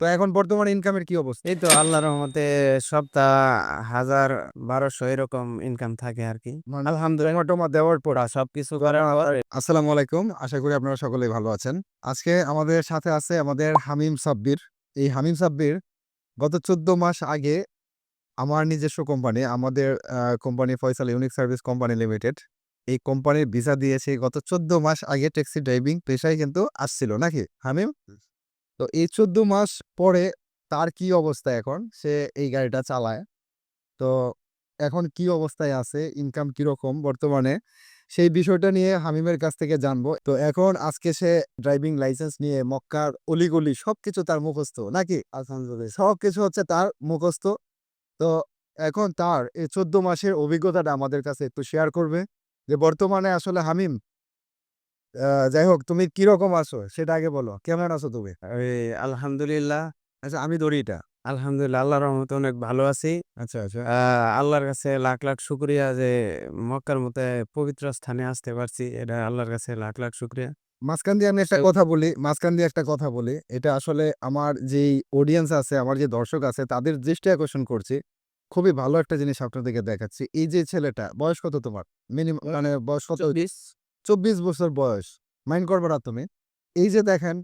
তো এখন বর্তমানে ইনকামের কি অবস্থা? এই তো আল্লাহর রহমতে সপ্তাহ হাজার বারোশো এরকম ইনকাম থাকে আর কি। মানে আলহামদুলিল্লাহ টমা দেওয়ার পর। সবকিছু করে আবার আসসালামু আলাইকুম আশা করি আপনারা সকলেই ভালো আছেন। আজকে আমাদের সাথে আছে আমাদের হামিম সাব্বির। এই হামিম সাব্বির গত চোদ্দ মাস আগে আমার নিজস্ব কোম্পানি আমাদের company Faisal unique service company limited এই কোম্পানির ভিসা দিয়েছে। গত চোদ্দ মাস আগে ট্যাক্সি ড্রাইভিং পেশায় কিন্তু আসছিল নাকি? হামিম? তো এই চোদ্দ মাস পরে তার কি অবস্থা এখন? সে এই গাড়িটা চালায়। তো এখন কি অবস্থায় আছে? ইনকাম কীরকম বর্তমানে? সেই বিষয়টা নিয়ে হামিমের কাছ থেকে জানব। তো এখন আজকে সে ড্রাইভিং লাইসেন্স নিয়ে মক্কার অলিগলি সবকিছু তার মুখস্থ নাকি? আলহামদুলিল্লাহ। সবকিছু হচ্ছে তার মুখস্থ। তো এখন তার এই চোদ্দ মাসের অভিজ্ঞতাটা আমাদের কাছে একটু শেয়ার করবে যে বর্তমানে আসলে হামিম যাই হোক তুমি কীরকম আছো? সেটা আগে বলো। কেমন আছো তুমি? আলহামদুলিল্লাহ। আচ্ছা আমি এটা। আলহামদুলিল্লাহ আল্লাহর রহমতে অনেক ভালো আছি। আচ্ছা আচ্ছা। আল্লাহর কাছে লাখ লাখ শুক্রিয়া যে মক্কার মতো পবিত্র স্থানে আসতে পারছি। এটা আল্লাহর কাছে লাখ লাখ শুক্রিয়া। মাঝখান দিয়ে আমি একটা কথা বলি মাঝখান দিয়ে একটা কথা বলি। এটা আসলে আমার যেই অডিয়েন্স আছে আমার যে দর্শক আছে তাদের দৃষ্টি আকর্ষণ করছি। খুবই ভালো একটা জিনিস আপনাদেরকে দেখাচ্ছি। এই যে ছেলেটা বয়স কত তোমার? মিনিমাম মানে বয়স কত? চব্বিশ বছর বয়স। মাইন্ড করবে না তুমি। এই যে দেখেন,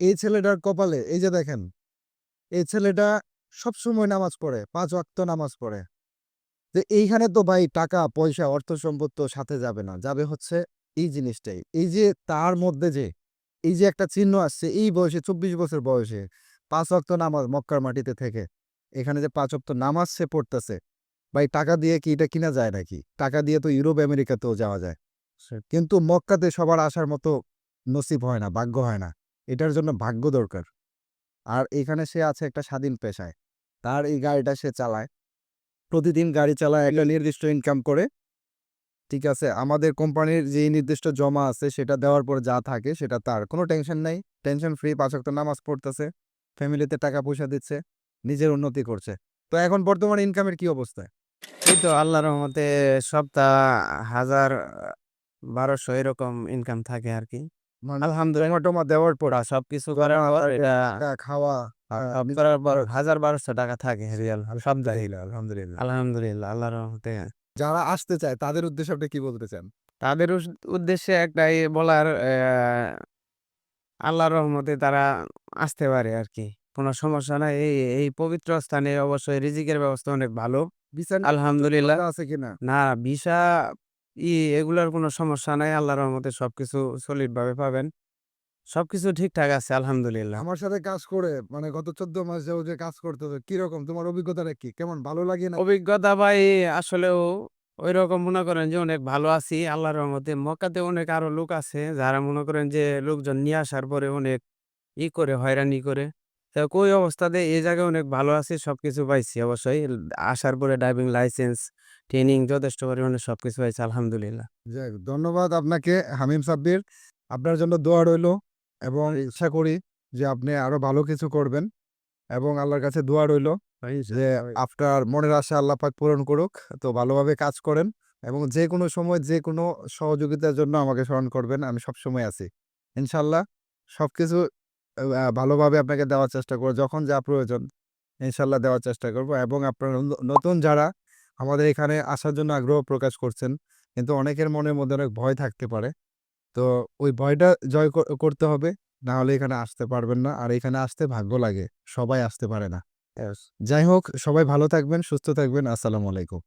এই ছেলেটার কপালে, এই যে দেখেন, এই ছেলেটা সবসময় নামাজ পড়ে, পাঁচ ওয়াক্ত নামাজ পড়ে। যে এইখানে তো ভাই টাকা, পয়সা, অর্থ সম্পদ তো সাথে যাবে না। যাবে হচ্ছে এই জিনিসটাই। এই যে তার মধ্যে যে, এই যে একটা চিহ্ন আসছে এই বয়সে, চব্বিশ বছর বয়সে, পাঁচ অক্ত নামাজ মক্কার মাটিতে থেকে, এখানে যে পাঁচ অক্ত নামাজ সে পড়তেছে, ভাই টাকা দিয়ে কি এটা কিনা যায় নাকি? টাকা দিয়ে তো ইউরোপ, আমেরিকাতেও যাওয়া যায়। কিন্তু মক্কাতে সবার আসার মতো নসিব হয় না, ভাগ্য হয় না। এটার জন্য ভাগ্য দরকার। আর এখানে সে আছে একটা স্বাধীন পেশায়। তার এই গাড়িটা সে চালায়। প্রতিদিন গাড়ি চালায় একটা নির্দিষ্ট ইনকাম করে। ঠিক আছে, আমাদের কোম্পানির যে নির্দিষ্ট জমা আছে, সেটা দেওয়ার পর যা থাকে, সেটা তার। কোনো টেনশন নাই। টেনশন ফ্রি, পাঁচ ওয়াক্ত নামাজ পড়তেছে। ফ্যামিলিতে টাকা পয়সা দিচ্ছে। নিজের উন্নতি করছে। তো এখন বর্তমানে ইনকামের কি অবস্থা? এই তো, আল্লাহর রহমতে সপ্তাহ হাজার বারোশো এরকম ইনকাম থাকে আর কি মানে আলহামদুলিল্লাহ। দেওয়ার পর সবকিছু করে আবার খাওয়া সব করার পর হাজার বারোশো টাকা থাকে রিয়াল। সব আলহামদুলিল্লাহ। আলহামদুলিল্লাহ আল্লাহর রহমতে। যারা আসতে চায় তাদের উদ্দেশ্যে আপনি কি বলতে চান? তাদের উদ্দেশ্যে একটাই বলার আহ, আল্লাহর রহমতে তারা আসতে পারে আর কি কোনো সমস্যা নাই এই এই পবিত্র স্থানে অবশ্যই রিজিকের ব্যবস্থা অনেক ভালো। আলহামদুলিল্লাহ। আছে কিনা? না ভিসা ই এগুলার কোনো সমস্যা নাই আল্লাহর রহমতে সবকিছু সলিড ভাবে পাবেন। সবকিছু ঠিকঠাক আছে আলহামদুলিল্লাহ। আমার সাথে কাজ করে মানে গত চোদ্দ মাস যাও যে কাজ করতে কীরকম? তোমার অভিজ্ঞতাটা কি? কেমন? ভালো লাগে না অভিজ্ঞতা ভাই আসলেও ওই রকম মনে করেন যে অনেক ভালো আছি আল্লাহর রহমতে। মক্কাতে অনেক আরও লোক আছে যারা মনে করেন যে লোকজন নিয়ে আসার পরে অনেক ই করে হয়রানি করে। তো কই অবস্থাতে এই জায়গায় অনেক ভালো আছি সবকিছু পাইছি অবশ্যই। আসার পরে ড্রাইভিং লাইসেন্স ট্রেনিং যথেষ্ট পরিমাণে সবকিছু পাইছি আলহামদুলিল্লাহ। যাক ধন্যবাদ আপনাকে হামিম সাব্বির। আপনার জন্য দোয়া রইল এবং ইচ্ছা করি যে আপনি আরও ভালো কিছু করবেন এবং আল্লাহর কাছে দোয়া রইল যে আপনার মনের আশা আল্লাহ পাক পূরণ করুক তো ভালোভাবে কাজ করেন এবং যে কোনো সময় যে কোনো সহযোগিতার জন্য আমাকে স্মরণ করবেন আমি সব সময় আছি। ইনশাল্লাহ সবকিছু আহ, ভালোভাবে আপনাকে দেওয়ার চেষ্টা করব যখন যা প্রয়োজন ইনশাল্লাহ দেওয়ার চেষ্টা করব। এবং আপনার নতুন যারা আমাদের এখানে আসার জন্য আগ্রহ প্রকাশ করছেন কিন্তু অনেকের মনের মধ্যে অনেক ভয় থাকতে পারে। তো ওই ভয়টা জয় করতে হবে না হলে এখানে আসতে পারবেন না। আর এখানে আসতে ভাগ্য লাগে সবাই আসতে পারে না। যাই হোক সবাই ভালো থাকবেন সুস্থ থাকবেন আসসালামু আলাইকুম।